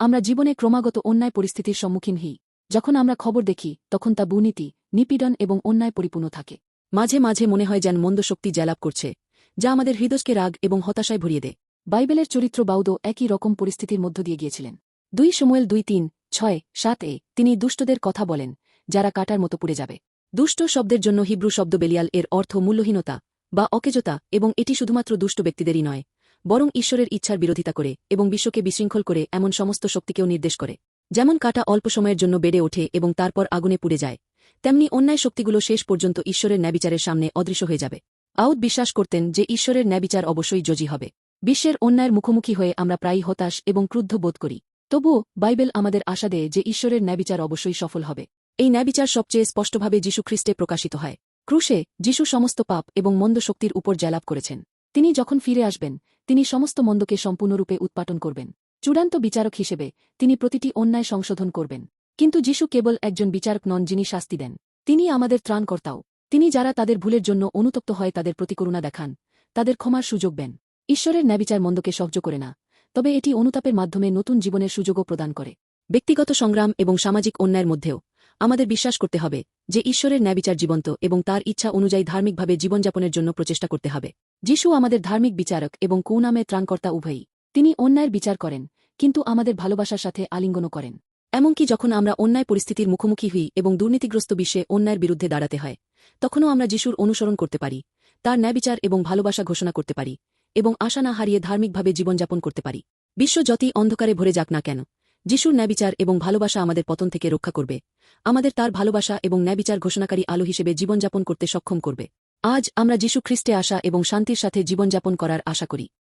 আমরা জীবনে ক্রমাগত অন্যায় পরিস্থিতির সম্মুখীন হই। যখন আমরা খবর দেখি, তখন তা দুর্নীতি, নিপীড়ন এবং অন্যায় পরিপূর্ণ থাকে। মাঝে মাঝে মনে হয় যেন মন্দ শক্তি জয়লাভ করছে, যা আমাদের হৃদয়কে রাগ এবং হতাশায় ভরিয়ে দেয়। বাইবেলের চরিত্র বাউদও একই রকম পরিস্থিতির মধ্য দিয়ে গিয়েছিলেন। দুই সময়েল দুই তিন ছয় সাত এ তিনি দুষ্টদের কথা বলেন, যারা কাটার মতো পুড়ে যাবে। দুষ্ট শব্দের জন্য হিব্রু শব্দ বেলিয়াল এর অর্থ মূল্যহীনতা বা অকেজতা এবং এটি শুধুমাত্র দুষ্ট ব্যক্তিদেরই নয় বরং ঈশ্বরের ইচ্ছার বিরোধিতা করে এবং বিশ্বকে বিশৃঙ্খল করে এমন সমস্ত শক্তিকেও নির্দেশ করে। যেমন কাটা অল্প সময়ের জন্য বেড়ে ওঠে এবং তারপর আগুনে পুড়ে যায়, তেমনি অন্যায় শক্তিগুলো শেষ পর্যন্ত ঈশ্বরের ন্যাবিচারের সামনে অদৃশ্য হয়ে যাবে। আউদ বিশ্বাস করতেন যে ঈশ্বরের ন্যাবিচার অবশ্যই জজি হবে। বিশ্বের অন্যায়ের মুখোমুখি হয়ে আমরা প্রায়ই হতাশ এবং ক্রুদ্ধ বোধ করি। তবুও বাইবেল আমাদের আশা দেয় যে ঈশ্বরের ন্যাবিচার অবশ্যই সফল হবে। এই ন্যাবিচার সবচেয়ে স্পষ্টভাবে যীশুখ্রিস্টে প্রকাশিত হয়। ক্রুশে যিশু সমস্ত পাপ এবং মন্দ শক্তির উপর জয়লাভ করেছেন। তিনি যখন ফিরে আসবেন তিনি সমস্ত মন্দকে সম্পূর্ণরূপে উৎপাটন করবেন। চূড়ান্ত বিচারক হিসেবে তিনি প্রতিটি অন্যায় সংশোধন করবেন। কিন্তু যিশু কেবল একজন বিচারক নন যিনি শাস্তি দেন। তিনি আমাদের ত্রাণকর্তাও। তিনি যারা তাদের ভুলের জন্য অনুতপ্ত হয় তাদের প্রতি করুণা দেখান, তাদের ক্ষমার সুযোগ দেন। ঈশ্বরের ন্যাবিচার মন্দকে সহ্য করে না, তবে এটি অনুতাপের মাধ্যমে নতুন জীবনের সুযোগও প্রদান করে। ব্যক্তিগত সংগ্রাম এবং সামাজিক অন্যায়ের মধ্যেও আমাদের বিশ্বাস করতে হবে যে ঈশ্বরের ন্যায়বিচার জীবন্ত এবং তার ইচ্ছা অনুযায়ী ধার্মিকভাবে জীবনযাপনের জন্য প্রচেষ্টা করতে হবে। যিশু আমাদের ধার্মিক বিচারক এবং কৌনামে ত্রাণকর্তা উভয়ই। তিনি অন্যায়ের বিচার করেন, কিন্তু আমাদের ভালোবাসার সাথে আলিঙ্গনও করেন। এমনকি যখন আমরা অন্যায় পরিস্থিতির মুখোমুখি হই এবং দুর্নীতিগ্রস্ত বিশ্বে অন্যায়ের বিরুদ্ধে দাঁড়াতে হয়, তখনও আমরা যিশুর অনুসরণ করতে পারি, তার ন্যায়বিচার এবং ভালোবাসা ঘোষণা করতে পারি এবং আশা না হারিয়ে ধার্মিকভাবে জীবনযাপন করতে পারি। বিশ্ব যতই অন্ধকারে ভরে যাক না কেন যিশুর ন্যায়বিচার এবং ভালোবাসা আমাদের পতন থেকে রক্ষা করবে। আমাদের তার ভালোবাসা এবং ন্যাবিচার ঘোষণাকারী আলো হিসেবে জীবনযাপন করতে সক্ষম করবে। আজ আমরা যিশু খ্রিস্টে আসা এবং শান্তির সাথে জীবনযাপন করার আশা করি।